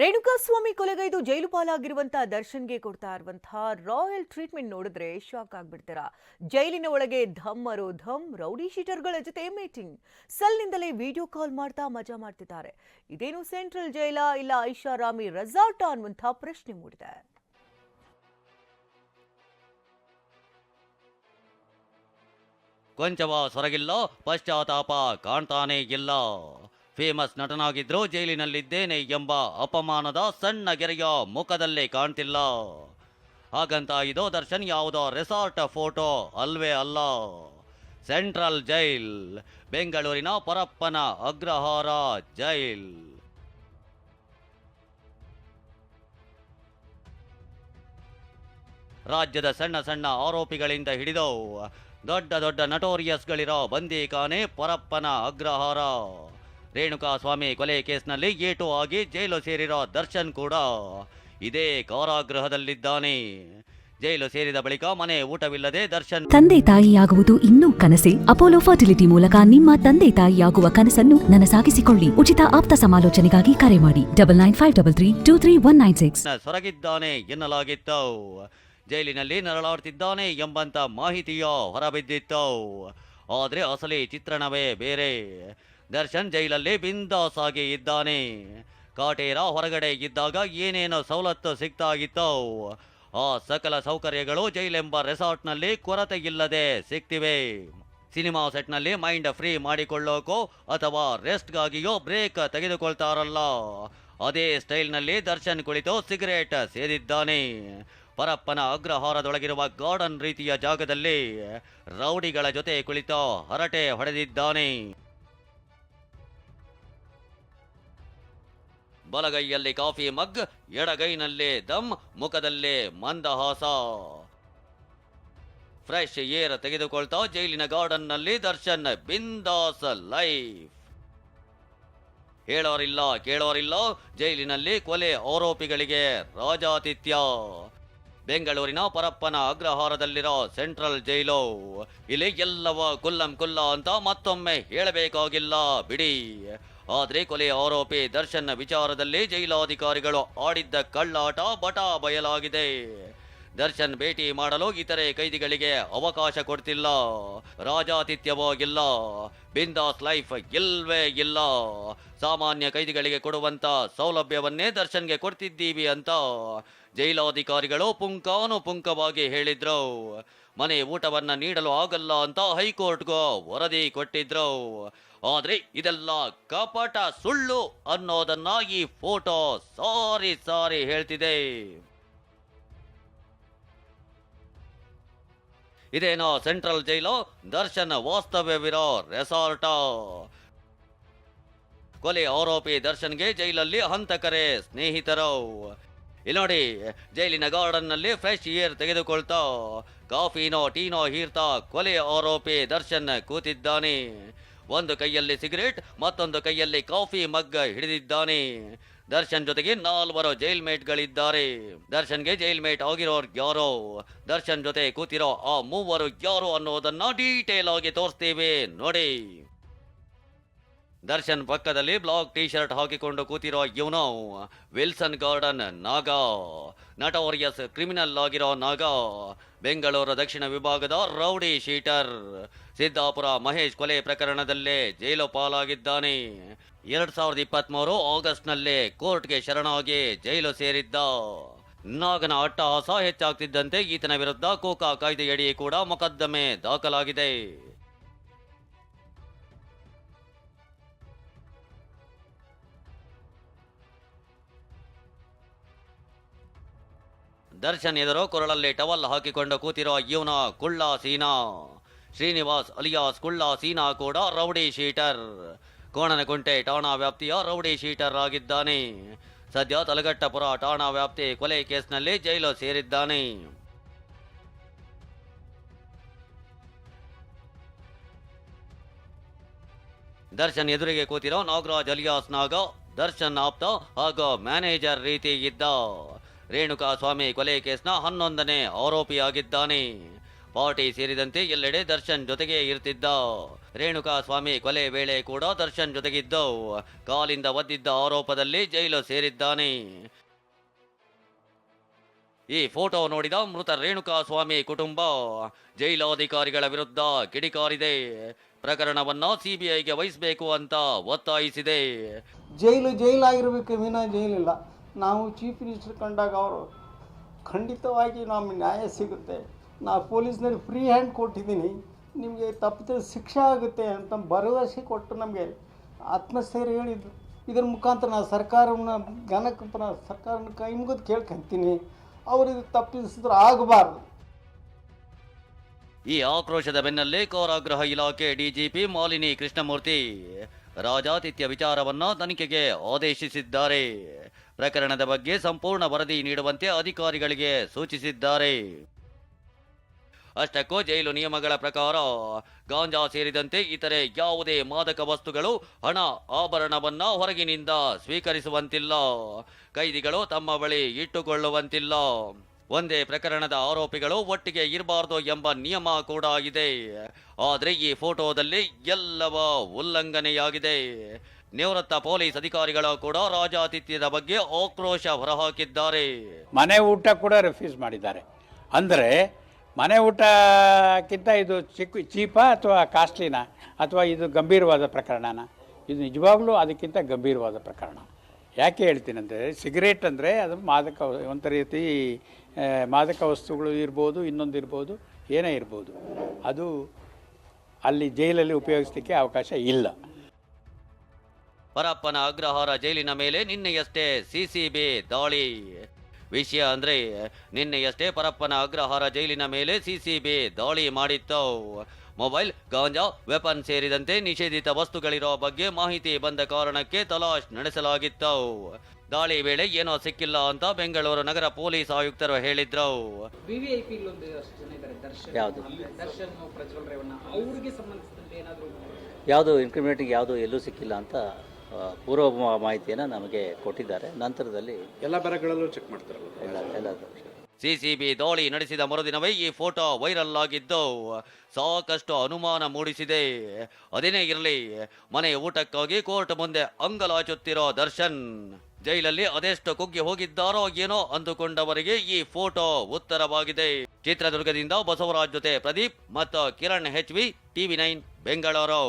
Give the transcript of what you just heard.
ರೇಣುಕಾಸ್ವಾಮಿ ಕೊಲೆಗೈದು ಜೈಲು ಪಾಲಾಗಿರುವಂತಹ ದರ್ಶನ್ಗೆ ಕೊಡ್ತಾ ಇರುವಂತಹ ರಾಯಲ್ ಟ್ರೀಟ್ಮೆಂಟ್ ನೋಡಿದ್ರೆ ಶಾಕ್ ಆಗ್ಬಿಡ್ತೀರಾ? ಜೈಲಿನ ಒಳಗೆ ಧಮ್ಮರು, ಧಮ್, ರೌಡಿ ಶೀಟರ್ಗಳ ಜೊತೆ ಮೀಟಿಂಗ್. ಸಲ್ನಿಂದಲೇ ವಿಡಿಯೋ ಕಾಲ್ ಮಾಡ್ತಾ ಮಜಾ ಮಾಡ್ತಿದ್ದಾರೆ. ಇದೇನು ಸೆಂಟ್ರಲ್ ಜೈಲ ಇಲ್ಲ ಐಷಾರಾಮಿ ರೆಸಾರ್ಟ್ ಅನ್ನುವಂತಹ ಪ್ರಶ್ನೆ ಮೂಡಿದೆ. ಕೊಂಚವ ಸೊರಗಿಲ್ಲ, ಪಶ್ಚಾತ್ತಾಪ ಕಾಣ್ತಾನೇ ಇಲ್ಲ. ಫೇಮಸ್ ನಟನಾಗಿದ್ರು ಜೈಲಿನಲ್ಲಿದ್ದೇನೆ ಎಂಬ ಅಪಮಾನದ ಸಣ್ಣ ಗೆರೆಯ ಮುಖದಲ್ಲೇ ಕಾಣ್ತಿಲ್ಲ. ಹಾಗಂತ ಇದು ದರ್ಶನ್ ಯಾವುದೋ ರೆಸಾರ್ಟ್ ಫೋಟೋ ಅಲ್ವೇ ಅಲ್ಲ. ಸೆಂಟ್ರಲ್ ಜೈಲ್, ಬೆಂಗಳೂರಿನ ಪರಪ್ಪನ ಅಗ್ರಹಾರ ಜೈಲ್. ರಾಜ್ಯದ ಸಣ್ಣ ಸಣ್ಣ ಆರೋಪಿಗಳಿಂದ ಹಿಡಿದು ದೊಡ್ಡ ದೊಡ್ಡ ನಟೋರಿಯಸ್ಗಳಿರೋ ಬಂದೀಖಾನೆ ಪರಪ್ಪನ ಅಗ್ರಹಾರ. ರೇಣುಕಾ ಸ್ವಾಮಿ ಕೊಲೆ ಕೇಸ್ನಲ್ಲಿ ಏಟು ಆಗಿ ಜೈಲು ಸೇರಿರೋ ದರ್ಶನ್ ಕೂಡ ಇದೇ ಕಾರಾಗೃಹದಲ್ಲಿದ್ದಾನೆ. ಜೈಲು ಸೇರಿದ ಬಳಿಕ ಮನೆ ಊಟವಿಲ್ಲದೆ ದರ್ಶನ್ ತಂದೆ ತಾಯಿಯಾಗುವುದು ಇನ್ನೂ ಕನಸೆ? ಅಪೋಲೋ ಫರ್ಟಿಲಿಟಿ ಮೂಲಕ ನಿಮ್ಮ ತಂದೆ ತಾಯಿಯಾಗುವ ಕನಸನ್ನು ನನಸಾಗಿಸಿಕೊಳ್ಳಿ. ಉಚಿತ ಆಪ್ತ ಸಮಾಲೋಚನೆಗಾಗಿ ಕರೆ ಮಾಡಿ. Double nine five double three two three one nine six. ಸೊರಗಿದ್ದಾನೆ ಎನ್ನಲಾಗಿತ್ತು. ಜೈಲಿನಲ್ಲಿ ನರಳಾಡ್ತಿದ್ದಾನೆ ಎಂಬಂತ ಮಾಹಿತಿಯ ಹೊರಬಿದ್ದಿತ್ತು. ಆದರೆ ಅಸಲಿ ಚಿತ್ರಣವೇ ಬೇರೆ. ದರ್ಶನ್ ಜೈಲಲ್ಲಿ ಬಿಂದಾಸಾಗಿ ಇದ್ದಾನೆ. ಕಾಟೇರ ಹೊರಗಡೆ ಇದ್ದಾಗ ಏನೇನೋ ಸವಲತ್ತು ಸಿಗ್ತಾ ಇತ್ತು ಆ ಸಕಲ ಸೌಕರ್ಯಗಳು ಜೈಲೆಂಬ ರೆಸಾರ್ಟ್ನಲ್ಲಿ ಕೊರತೆ ಇಲ್ಲದೆ ಸಿಗ್ತಿವೆ. ಸಿನಿಮಾ ಸೆಟ್ನಲ್ಲಿ ಮೈಂಡ್ ಫ್ರೀ ಮಾಡಿಕೊಳ್ಳೋಕೋ ಅಥವಾ ರೆಸ್ಟ್ಗಾಗಿಯೋ ಬ್ರೇಕ್ ತೆಗೆದುಕೊಳ್ತಾರಲ್ಲ. ಅದೇ ಸ್ಟೈಲ್ನಲ್ಲಿ ದರ್ಶನ್ ಕುಳಿತು ಸಿಗರೇಟ್ ಸೇದಿದ್ದಾನೆ. ಪರಪ್ಪನ ಅಗ್ರಹಾರದೊಳಗಿರುವ ಗಾರ್ಡನ್ ರೀತಿಯ ಜಾಗದಲ್ಲಿ ರೌಡಿಗಳ ಜೊತೆ ಕುಳಿತು ಹರಟೆ ಹೊಡೆದಿದ್ದಾನೆ. ಬಲಗೈಯಲ್ಲಿ ಕಾಫಿ ಮಗ್, ಎಡಗೈನಲ್ಲಿ ದಮ್, ಮುಖದಲ್ಲಿ ಮಂದಹಾಸ. ಫ್ರೆಶ್ ಏರ್ ತೆಗೆದುಕೊಳ್ತಾ ಜೈಲಿನ ಗಾರ್ಡನ್ನಲ್ಲಿ ದರ್ಶನ್ ಬಿಂದಾಸ ಲೈಫ್. ಹೇಳೋರಿಲ್ಲ, ಕೇಳೋರಿಲ್ಲ, ಜೈಲಿನಲ್ಲಿ ಕೊಲೆ ಆರೋಪಿಗಳಿಗೆ ರಾಜಾತಿಥ್ಯ. ಬೆಂಗಳೂರಿನ ಪರಪ್ಪನ ಅಗ್ರಹಾರದಲ್ಲಿರೋ ಸೆಂಟ್ರಲ್ ಜೈಲು. ಇಲ್ಲಿ ಎಲ್ಲವ ಕುಲ್ಲಂ ಕುಲ್ಲ ಅಂತ ಮತ್ತೊಮ್ಮೆ ಹೇಳಬೇಕಾಗಿಲ್ಲ, ಬಿಡಿ. ಆದರೆ ಕೊಲೆ ಆರೋಪಿ ದರ್ಶನ್ ವಿಚಾರದಲ್ಲಿ ಜೈಲಾಧಿಕಾರಿಗಳು ಆಡಿದ್ದ ಕಳ್ಳಾಟ ಬಟಾ ಬಯಲಾಗಿದೆ. ದರ್ಶನ್ ಭೇಟಿ ಮಾಡಲು ಇತರೆ ಕೈದಿಗಳಿಗೆ ಅವಕಾಶ ಕೊಡ್ತಿಲ್ಲ, ರಾಜಾತಿಥ್ಯವಾಗಿಲ್ಲ, ಬಿಂದಾಸ್ ಲೈಫ್ ಇಲ್ವೇ ಇಲ್ಲ. ಸಾಮಾನ್ಯ ಕೈದಿಗಳಿಗೆ ಕೊಡುವಂತ ಸೌಲಭ್ಯವನ್ನೇ ದರ್ಶನ್ಗೆ ಕೊಡ್ತಿದ್ದೀವಿ ಅಂತ ಜೈಲಾಧಿಕಾರಿಗಳು ಪುಂಕಾನುಪುಂಕವಾಗಿ ಹೇಳಿದ್ರು, ಮನೆ ಊಟವನ್ನ ನೀಡಲು ಆಗಲ್ಲ ಅಂತ ಹೈಕೋರ್ಟ್ಗೂ ವರದಿ ಕೊಟ್ಟಿದ್ರು. ಆದ್ರೆ ಇದೆಲ್ಲ ಕಪಟ ಸುಳ್ಳು ಅನ್ನೋದನ್ನ ಈ ಫೋಟೋ ಸಾರಿ ಸಾರಿ ಹೇಳ್ತಿದೆ. ಇದೇನೋ ಸೆಂಟ್ರಲ್ ಜೈಲು? ದರ್ಶನ್ ವಾಸ್ತವ್ಯವಿರೋ ರೆಸಾರ್ಟ್? ಕೊಲೆ ಆರೋಪಿ ದರ್ಶನ್ಗೆ ಜೈಲಲ್ಲಿ ಹಂತಕರೇ ಸ್ನೇಹಿತರು? ಇಲ್ಲಿ ನೋಡಿ, ಜೈಲಿನ ಗಾರ್ಡನ್ನಲ್ಲಿ ಫ್ರೆಶ್ ಏರ್ ತೆಗೆದುಕೊಳ್ತಾ, ಕಾಫಿನೋ, ಟೀನೋ ಹೀರ್ತಾ ಕೊಲೆ ಆರೋಪಿ ದರ್ಶನ್ ಕೂತಿದ್ದಾನೆ. ಒಂದು ಕೈಯಲ್ಲಿ ಸಿಗರೇಟ್, ಮತ್ತೊಂದು ಕೈಯಲ್ಲಿ ಕಾಫಿ ಮಗ್ಗ ಹಿಡಿದಿದ್ದಾನೆ. ದರ್ಶನ್ ಜೊತೆಗೆ ನಾಲ್ವರು ಜೈಲ್ ಮೇಟ್ಗಳಿದ್ದಾರೆ ದರ್ಶನ್ಗೆ ಜೈಲ್ ಮೇಟ್ ಆಗಿರೋರು ಯಾರೋ? ದರ್ಶನ್ ಜೊತೆ ಕೂತಿರೋ ಆ ಮೂವರು ಯಾರು ಅನ್ನೋದನ್ನ ಡೀಟೇಲ್ ಆಗಿ ತೋರಿಸ್ತೇವೆ. ನೋಡಿ. ದರ್ಶನ್ ಪಕ್ಕದಲ್ಲಿ ಬ್ಲಾಕ್ ಟೀ ಶರ್ಟ್ ಹಾಕಿಕೊಂಡು ಕೂತಿರೋ ಇವನು Wilson garden, Naga. Notorious criminal ಆಗಿರೋ ನಾಗಾ. ಬೆಂಗಳೂರು ದಕ್ಷಿಣ ವಿಭಾಗದ ರೌಡಿ ಶೀಟರ್. ಸಿದ್ದಾಪುರ ಮಹೇಶ್ ಕೊಲೆ ಪ್ರಕರಣದಲ್ಲೇ ಜೈಲು ಪಾಲಾಗಿದ್ದಾನೆ. ಎರಡ್ ಸಾವಿರದ ಇಪ್ಪತ್ಮೂರು ಆಗಸ್ಟ್ನಲ್ಲಿ ಕೋರ್ಟ್ಗೆ ಶರಣಾಗಿ ಜೈಲು ಸೇರಿದ್ದ ನಾಗನ ಅಟ್ಟಹಾಸ ಹೆಚ್ಚಾಗ್ತಿದ್ದಂತೆ ಈತನ ವಿರುದ್ಧ ಕೋಕಾ ಕಾಯ್ದೆಯಡಿ ಕೂಡ ಮೊಕದ್ದಮೆ ದಾಖಲಾಗಿದೆ. ದರ್ಶನ್ ಎದುರು ಕೊರಳಲ್ಲಿ ಟವಲ್ ಹಾಕಿಕೊಂಡು ಕೂತಿರೋ ಇವನ ಕುಳ್ಳ ಸೀನಾ. ಶ್ರೀನಿವಾಸ್ ಅಲಿಯಾಸ್ ಕುಳ್ಳ ಸೀನಾ ಕೂಡ ರೌಡಿ ಶೀಟರ್. ಕೋಣನಕುಂಟೆ ಠಾಣಾ ವ್ಯಾಪ್ತಿಯ ರೌಡಿ ಶೀಟರ್ ಆಗಿದ್ದಾನೆ. ಸದ್ಯ ತಲಗಟ್ಟಪುರ ಠಾಣಾ ವ್ಯಾಪ್ತಿ ಕೊಲೆ ಕೇಸ್ನಲ್ಲಿ ಜೈಲು ಸೇರಿದ್ದಾನೆ. ದರ್ಶನ್ ಎದುರಿಗೆ ಕೂತಿರೋ ನಾಗರಾಜ್ ಅಲಿಯಾಸ್ ನಾಗ ದರ್ಶನ್ ಆಪ್ತ ಹಾಗೂ ಮ್ಯಾನೇಜರ್ ರೀತಿ ಇದ್ದ. ರೇಣುಕಾ ಸ್ವಾಮಿ ಕೊಲೆ ಕೇಸ್ನ ಹನ್ನೊಂದನೇ ಆರೋಪಿಯಾಗಿದ್ದಾನೆ. ಪಾರ್ಟಿ ಸೇರಿದಂತೆ ಎಲ್ಲೆಡೆ ದರ್ಶನ್ ಜೊತೆಗೆ ಇರ್ತಿದ್ದ. ರೇಣುಕಾ ಸ್ವಾಮಿ ಕೊಲೆ ವೇಳೆ ಕೂಡ ದರ್ಶನ್ ಜೊತೆಗಿದ್ದು ಕಾಲಿಂದ ಒದ್ದಿದ್ದ ಆರೋಪದಲ್ಲಿ ಜೈಲು ಸೇರಿದ್ದಾನೆ. ಈ ಫೋಟೋ ನೋಡಿದ ಮೃತ ರೇಣುಕಾ ಸ್ವಾಮಿ ಕುಟುಂಬ. ಜೈಲಾಧಿಕಾರಿಗಳ ವಿರುದ್ಧ ಕಿಡಿಕಾರಿದೆ. ಪ್ರಕರಣವನ್ನ ಸಿಬಿಐಗೆ ವಹಿಸಬೇಕು ಅಂತ ಒತ್ತಾಯಿಸಿದೆ. ಜೈಲು ಜೈಲಾಗಿರಬೇಕು ವಿನ ಜೈಲಿಲ್ಲ. ನಾವು ಚೀಫ್ ಮಿನಿಸ್ಟರ್ ಕಂಡಾಗ ಅವರು, ಖಂಡಿತವಾಗಿ ನಮ್ಮ ನ್ಯಾಯ ಸಿಗುತ್ತೆ. ನಾ ಪೊಲೀಸ್ನಲ್ಲಿ ಫ್ರೀ ಹ್ಯಾಂಡ್ ಕೊಟ್ಟಿದ್ದೀನಿ. ನಿಮಗೆ ತಪ್ಪಿದ ಶಿಕ್ಷೆ ಆಗುತ್ತೆ ಅಂತ ಭರವಸೆ ಕೊಟ್ಟು ನಮಗೆ ಆತ್ಮಸ್ಥೈರ್ಯ ಹೇಳಿದ್ರು. ಇದರ ಮುಖಾಂತರ ನಾನು ಸರ್ಕಾರವನ್ನು ಪುನಃ ಸರ್ಕಾರನ ಕೈ ಮುಗಿದು ಕೇಳ್ಕೊಂತೀನಿ. ಅವರು ಇದು ತಪ್ಪಿಸಿದ್ರು ಆಗಬಾರ್ದು. ಈ ಆಕ್ರೋಶದ ಬೆನ್ನಲ್ಲೇ ಕಾರಾಗೃಹ ಇಲಾಖೆ ಡಿಜಿಪಿ ಮಾಲಿನಿ ಕೃಷ್ಣಮೂರ್ತಿ ರಾಜಾತಿಥ್ಯ ವಿಚಾರವನ್ನು ತನಿಖೆಗೆ ಆದೇಶಿಸಿದ್ದಾರೆ. ಪ್ರಕರಣದ ಬಗ್ಗೆ ಸಂಪೂರ್ಣ ವರದಿ ನೀಡುವಂತೆ ಅಧಿಕಾರಿಗಳಿಗೆ ಸೂಚಿಸಿದ್ದಾರೆ. ಅಷ್ಟಕ್ಕೂ ಜೈಲು ನಿಯಮಗಳ ಪ್ರಕಾರ ಗಾಂಜಾ ಸೇರಿದಂತೆ ಇತರೆ ಯಾವುದೇ ಮಾದಕ ವಸ್ತುಗಳು, ಹಣ, ಆಭರಣವನ್ನ ಹೊರಗಿನಿಂದ ಸ್ವೀಕರಿಸುವಂತಿಲ್ಲ. ಕೈದಿಗಳು ತಮ್ಮ ಬಳಿ ಇಟ್ಟುಕೊಳ್ಳುವಂತಿಲ್ಲ. ಒಂದೇ ಪ್ರಕರಣದ ಆರೋಪಿಗಳು ಒಟ್ಟಿಗೆ ಇರಬಾರ್ದು ಎಂಬ ನಿಯಮ ಕೂಡ ಇದೆ. ಆದರೆ ಈ ಫೋಟೋದಲ್ಲಿ ಎಲ್ಲವ ಉಲ್ಲಂಘನೆಯಾಗಿದೆ. ನಿವೃತ್ತ ಪೊಲೀಸ್ ಅಧಿಕಾರಿಗಳು ಕೂಡ ರಾಜಾತಿಥ್ಯದ ಬಗ್ಗೆ ಆಕ್ರೋಶ ಹೊರಹಾಕಿದ್ದಾರೆ. ಮನೆ ಊಟ ಕೂಡ ರೆಫ್ಯೂಸ್ ಮಾಡಿದ್ದಾರೆ. ಅಂದರೆ ಮನೆ ಊಟಕ್ಕಿಂತ ಇದು ಚಿಕ್ಕ ಚೀಪ ಅಥವಾ ಕಾಸ್ಟ್ಲಿನಾ? ಅಥವಾ ಇದು ಗಂಭೀರವಾದ ಪ್ರಕರಣನ? ಇದು ನಿಜವಾಗ್ಲೂ ಅದಕ್ಕಿಂತ ಗಂಭೀರವಾದ ಪ್ರಕರಣ. ಯಾಕೆ ಹೇಳ್ತೀನಿ ಅಂದರೆ, ಸಿಗರೇಟ್ ಅಂದರೆ ಅದು ಮಾದಕ ಒಂದು ರೀತಿ ಮಾದಕ ವಸ್ತುಗಳು ಇರ್ಬೋದು, ಇನ್ನೊಂದು ಇರ್ಬೋದು, ಏನೇ ಇರ್ಬೋದು. ಅದು ಅಲ್ಲಿ ಜೈಲಲ್ಲಿ ಉಪಯೋಗಿಸಲಿಕ್ಕೆ ಅವಕಾಶ ಇಲ್ಲ. ಪರಪ್ಪನ ಅಗ್ರಹಾರ ಜೈಲಿನ ಮೇಲೆ ನಿನ್ನೆಯಷ್ಟೇ ಸಿಸಿಬಿ ದಾಳಿ. ವಿಷಯ ಅಂದ್ರೆ ನಿನ್ನೆಯಷ್ಟೇ ಪರಪ್ಪನ ಅಗ್ರಹಾರ ಜೈಲಿನ ಮೇಲೆ ಸಿಸಿಬಿ ದಾಳಿ ಮಾಡಿತ್ತು ಮೊಬೈಲ್ ಗಾಂಜಾ ವೆಪನ್ ಸೇರಿದಂತೆ ನಿಷೇಧಿತ ವಸ್ತುಗಳಿರೋ ಬಗ್ಗೆ ಮಾಹಿತಿ ಬಂದ ಕಾರಣಕ್ಕೆ ತಲಾಶ್ ನಡೆಸಲಾಗಿತ್ತು ದಾಳಿ ವೇಳೆ ಏನೋ ಸಿಕ್ಕಿಲ್ಲ ಅಂತ ಬೆಂಗಳೂರು ನಗರ ಪೊಲೀಸ್ ಆಯುಕ್ತರು ಹೇಳಿದ್ರು ಯಾವುದು? ದರ್ಶನ್ ಪ್ರಜ್ವಲ್ ರೇವಣ್ಣ ಅವ್ರಿಗೆ ಸಂಬಂಧಿಸಿದಂತೆ ಏನಾದರೂ ಯಾವುದು ಇನ್ಕ್ರಿಮಿನೇಟಿಂಗ್ ಯಾವುದು ಎಲ್ಲೂ ಸಿಕ್ಕಿಲ್ಲ ಅಂತ ಪೂರ್ವ ಮಾಹಿತಿಯನ್ನು ನಮಗೆ ಕೊಟ್ಟಿದ್ದಾರೆ. ನಂತರದಲ್ಲಿ ಎಲ್ಲ ಬರಗಳಲ್ಲೂ ಚೆಕ್ ಮಾಡ್ತಾರಲ್ಲ. ಎಲ್ಲ ಎಲ್ಲ ಸಿಸಿಬಿ ದಾಳಿ ನಡೆಸಿದ ಮರುದಿನವೇ ಈ ಫೋಟೋ ವೈರಲ್ ಆಗಿದ್ದು ಸಾಕಷ್ಟು ಅನುಮಾನ ಮೂಡಿಸಿದೆ. ಅದೇನೇ ಇರಲಿ ಮನೆಯ ಊಟಕ್ಕಾಗಿ ಕೋರ್ಟ್ ಮುಂದೆ ಅಂಗಲಾಚುತ್ತಿರೋ ದರ್ಶನ್ ಜೈಲಲ್ಲಿ ಅದೆಷ್ಟು ಕುಗ್ಗಿ ಹೋಗಿದ್ದಾರೋ ಏನೋ ಅಂದುಕೊಂಡವರಿಗೆ ಈ ಫೋಟೋ ಉತ್ತರವಾಗಿದೆ. ಚಿತ್ರದುರ್ಗದಿಂದ ಬಸವರಾಜ್ ಜೊತೆ ಪ್ರದೀಪ್ ಮತ್ತು Kiran H V TV nine Bengaluru.